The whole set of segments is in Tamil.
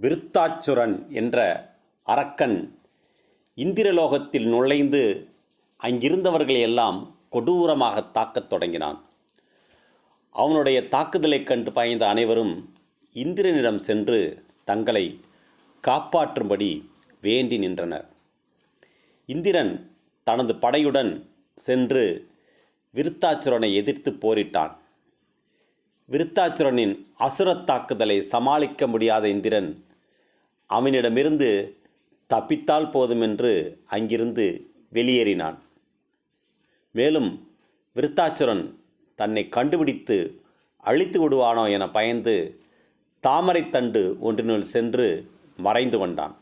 விருத்தாச்சுரன் என்ற அரக்கன் இந்திரலோகத்தில் நுழைந்து அங்கிருந்தவர்களை எல்லாம் கொடூரமாக தாக்கத் தொடங்கினான். அவனுடைய தாக்குதலைக் கண்டு பாய்ந்த அனைவரும் இந்திரனிடம் சென்று தங்களை காப்பாற்றும்படி வேண்டி நின்றனர். இந்திரன் தனது படையுடன் சென்று விருத்தாச்சுரனை எதிர்த்து போரிட்டான். விருத்தாச்சுரனின் அசுரத் தாக்குதலை சமாளிக்க முடியாத இந்திரன் அவனிடமிருந்து தப்பித்தால் போதுமென்று அங்கிருந்து வெளியேறினான். மேலும் விருத்தாச்சுரன் தன்னை கண்டுபிடித்து அழித்து விடுவானோ என பயந்து தாமரைத்தண்டு ஒன்றினுள் சென்று மறைந்து கொண்டான்.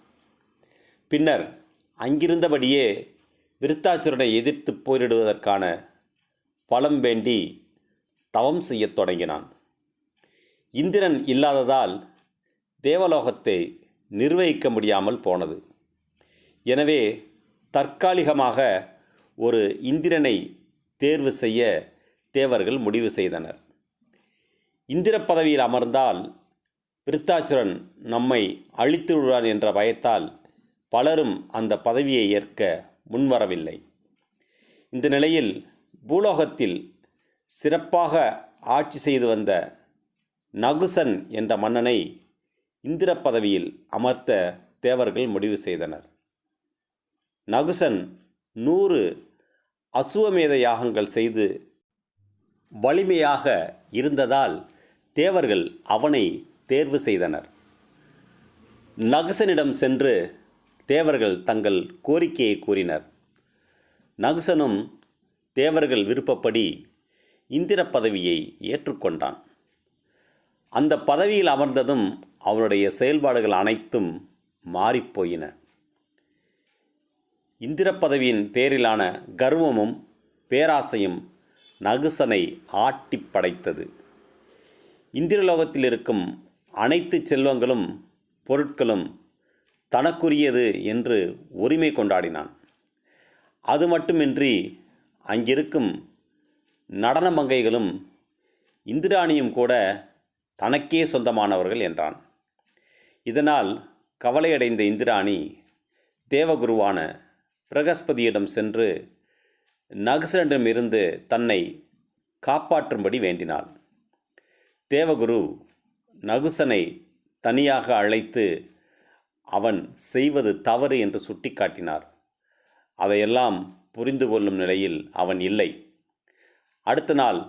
பின்னர் அங்கிருந்தபடியே விருத்தாச்சுரனை எதிர்த்து போரிடுவதற்கான பலம் வேண்டி தவம் செய்யத் தொடங்கினான். இந்திரன் இல்லாததால் தேவலோகத்தை நிர்வகிக்க முடியாமல் போனது. எனவே தற்காலிகமாக ஒரு இந்திரனை தேர்வு செய்ய தேவர்கள் முடிவு செய்தனர். இந்திர பதவியில் அமர்ந்தால் விருத்தாச்சுரன் நம்மை அழித்து விடுவான் என்ற பயத்தால் பலரும் அந்த பதவியை ஏற்க முன்வரவில்லை. இந்த நிலையில் பூலோகத்தில் சிறப்பாக ஆட்சி செய்து வந்த நகுசன் என்ற மன்னனை இந்திர பதவியில் அமர்த்த தேவர்கள் முடிவு செய்தனர். நகுசன் நூறு அசுவமேத யாகங்கள் செய்து வலிமையாக இருந்ததால் தேவர்கள் அவனை தேர்வு செய்தனர். நகுசனிடம் சென்று தேவர்கள் தங்கள் கோரிக்கையை கூறினர். நகுசனும் தேவர்கள் விருப்பப்படி இந்திர பதவியை ஏற்றுக்கொண்டான். அந்த பதவியில் அமர்ந்ததும் அவனுடைய செயல்பாடுகள் அனைத்தும் மாறிப்போயின. இந்திர பதவியின் பேரிலான கர்வமும் பேராசையும் நகுசனை ஆட்டி படைத்தது. இந்திரலோகத்தில் இருக்கும் அனைத்து செல்வங்களும் பொருட்களும் தனக்குரியது என்று உரிமை கொண்டாடினான். அது மட்டுமின்றி அங்கிருக்கும் நடன மங்கைகளும் இந்திராணியும் கூட தனக்கே சொந்தமானவர்கள் என்றான். இதனால் கவலையடைந்த இந்திராணி தேவகுருவான பிரகஸ்பதியிடம் சென்று நகுசனிடமிருந்து தன்னை காப்பாற்றும்படி வேண்டினாள். தேவகுரு நகுசனை தனியாக அழைத்து அவன் செய்வது தவறு என்று சுட்டிக்காட்டினார். அதையெல்லாம் புரிந்து கொள்ளும் நிலையில் அவன் இல்லை. அடுத்த நாள்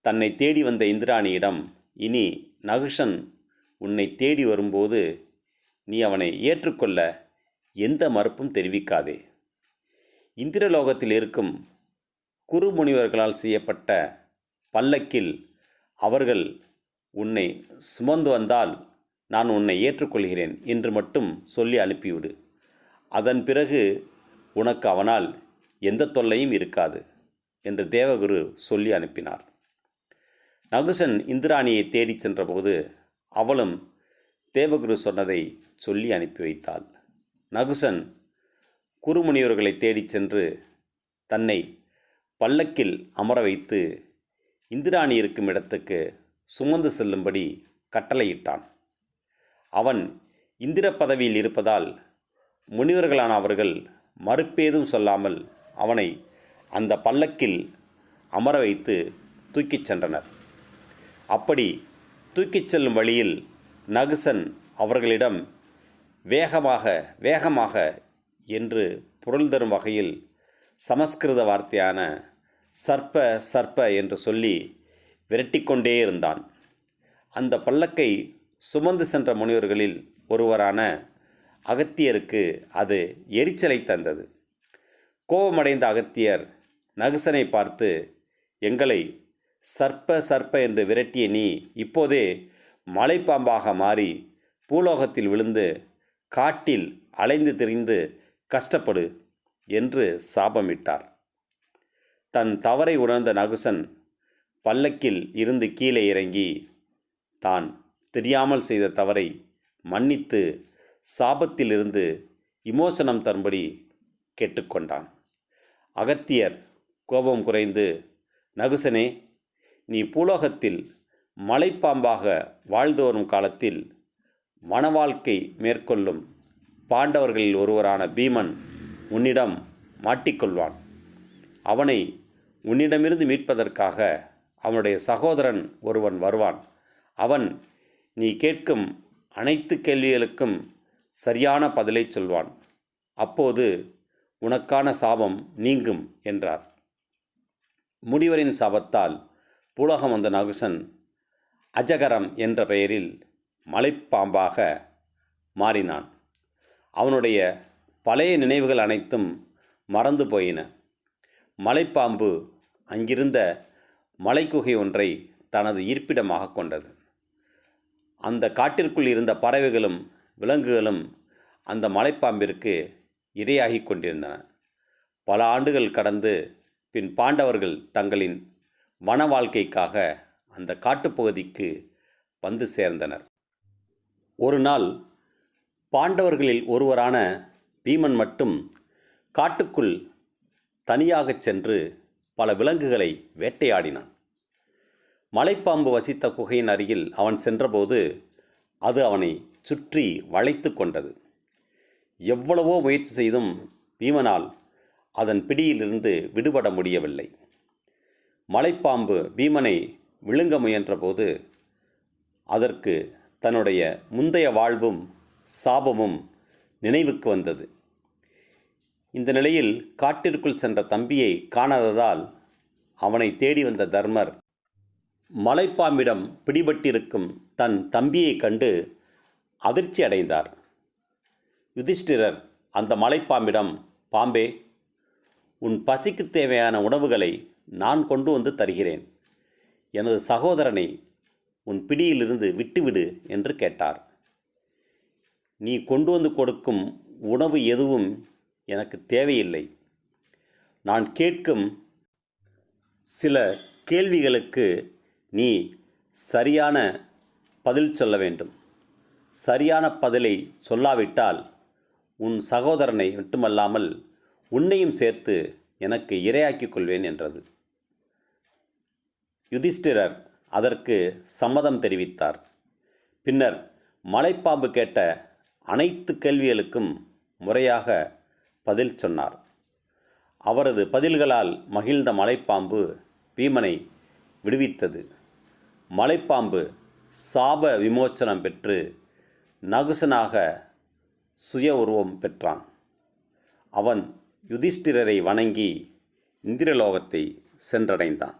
தன்னை தேடி வந்த இந்திராணியிடம் இனி நகுஷன் உன்னை தேடி வரும்போது நீ அவனை ஏற்றுக்கொள்ள எந்த மறுப்பும் தெரிவிக்காதே. இந்திரலோகத்தில் இருக்கும் குரு முனிவர்களால் செய்யப்பட்ட பல்லக்கில் அவர்கள் உன்னை சுமந்து வந்தால் நான் உன்னை ஏற்றுக்கொள்கிறேன் என்று மட்டும் சொல்லி அனுப்பிவிடு. அதன் பிறகு உனக்கு அவனால் எந்த தொல்லையும் இருக்காது. என்று தேவகுரு சொல்லி அனுப்பினார். நகுசன் இந்திராணியை தேடிச் சென்றபோது அவளும் தேவகுரு சொன்னதை சொல்லி அனுப்பி வைத்தாள். நகுசன் குருமுனிவர்களை தேடிச் சென்று தன்னை பல்லக்கில் அமர வைத்து இந்திராணி இருக்கும் இடத்துக்கு சுமந்து செல்லும்படி கட்டளையிட்டான். அவன் இந்திர பதவியில் இருப்பதால் முனிவர்களான அவர்கள் மறுப்பேதும் சொல்லாமல் அவனை அந்த பல்லக்கில் அமர வைத்து தூக்கிச் சென்றனர். அப்படி தூக்கிச் செல்லும் வழியில் நகுசன் அவர்களிடம் வேகமாக வேகமாக என்று பொருள் தரும் வகையில் சமஸ்கிருத வார்த்தையான சர்ப்ப சர்ப்ப என்று சொல்லி விரட்டிக்கொண்டே இருந்தான். அந்த பல்லக்கை சுமந்து சென்ற முனிவர்களில் ஒருவரான அகத்தியருக்கு அது எரிச்சலை தந்தது. கோபமடைந்த அகத்தியர் நகுசனை பார்த்து எங்களை சர்ப்ப சர்ப்ப என்று விரட்டிய நீ இப்போதே மலைப்பாம்பாக மாறி பூலோகத்தில் விழுந்து காட்டில் அலைந்து திரிந்து கஷ்டப்படு என்று சாபமிட்டார். தன் தவறை உணர்ந்த நகுசன் பல்லக்கில் இருந்து கீழே இறங்கி தான் தெரியாமல் செய்த தவறை மன்னித்து சாபத்திலிருந்து இமோசனம் தரும்படி கேட்டுக்கொண்டான். அகத்தியர் கோபம் குறைந்து நகுசனே நீ பூலோகத்தில் மலைப்பாம்பாக வாழ்ந்து வரும் காலத்தில் மனவாழ்க்கை மேற்கொள்ளும் பாண்டவர்களில் ஒருவரான பீமன் உன்னிடம் மாட்டிக்கொள்வான். அவனை உன்னிடமிருந்து மீட்பதற்காக அவனுடைய சகோதரன் ஒருவன் வருவான். அவன் நீ கேட்கும் அனைத்து கேள்விகளுக்கும் சரியான பதிலை சொல்வான். அப்போது உனக்கான சாபம் நீங்கும் என்றார். முனிவரின் சாபத்தால் பூலகம் வந்த நகுசன் அஜகரம் என்ற பெயரில் மலைப்பாம்பாக மாறினான். அவனுடைய பழைய நினைவுகள் அனைத்தும் மறந்து போயின. மலைப்பாம்பு அங்கிருந்த மலைக்குகை ஒன்றை தனது இருப்பிடமாக கொண்டது. அந்த காட்டிற்குள் இருந்த பறவைகளும் விலங்குகளும் அந்த மலைப்பாம்பிற்கு இரையாகி கொண்டிருந்தன. பல ஆண்டுகள் கடந்து பின் பாண்டவர்கள் தங்களின் வன வாழ்க்கைக்காக அந்த காட்டுப்பகுதிக்கு வந்து சேர்ந்தனர். ஒரு நாள் பாண்டவர்களில் ஒருவரான பீமன் மட்டும் காட்டுக்குள் தனியாகச் சென்று பல விலங்குகளை வேட்டையாடினான். மலைப்பாம்பு வசித்த குகையின் அருகில் அவன் சென்றபோது அது அவனை சுற்றி வளைத்து கொண்டது. எவ்வளவோ முயற்சி செய்தும் பீமனால் அதன் பிடியிலிருந்து விடுபட முடியவில்லை. மலைப்பாம்பு பீமனை விழுங்க முயன்றபோது அதற்கு தன்னுடைய முந்தைய வாழ்வும் சாபமும் நினைவுக்கு வந்தது. இந்த நிலையில் காட்டிற்குள் சென்ற தம்பியை காணாததால் அவனை தேடி வந்த தர்மர் மலைப்பாம்பிடம் பிடிபட்டிருக்கும் தன் தம்பியைக் கண்டு அதிர்ச்சி அடைந்தார் யுதிஷ்டிரர் அந்த மலைப்பாம்பிடம் பாம்பே உன் பசிக்கு தேவையான உணவுகளை நான் கொண்டு வந்து தருகிறேன். எனது சகோதரனை உன் பிடியிலிருந்து விட்டுவிடு என்று கேட்டார். நீ கொண்டு வந்து கொடுக்கும் உணவு எதுவும் எனக்கு தேவையில்லை. நான் கேட்கும் சில கேள்விகளுக்கு நீ சரியான பதில் சொல்ல வேண்டும். சரியான பதிலை சொல்லாவிட்டால் உன் சகோதரனை மட்டுமல்லாமல் உன்னையும் சேர்த்து எனக்கு இரையாக்கிக் கொள்வேன் என்றது. யுதிஷ்டிரர் அதற்கு சம்மதம் தெரிவித்தார். பின்னர் மலைப்பாம்பு கேட்ட அனைத்து கேள்விகளுக்கும் முறையாக பதில் சொன்னார். அவரது பதில்களால் மகிழ்ந்த மலைப்பாம்பு பீமனை விடுவித்தது. மலைப்பாம்பு சாப விமோச்சனம் பெற்று நகுசனாக சுய உருவம் பெற்றான். அவன் யுதிஷ்டிரரை வணங்கி இந்திரலோகத்தை சென்றடைந்தான்.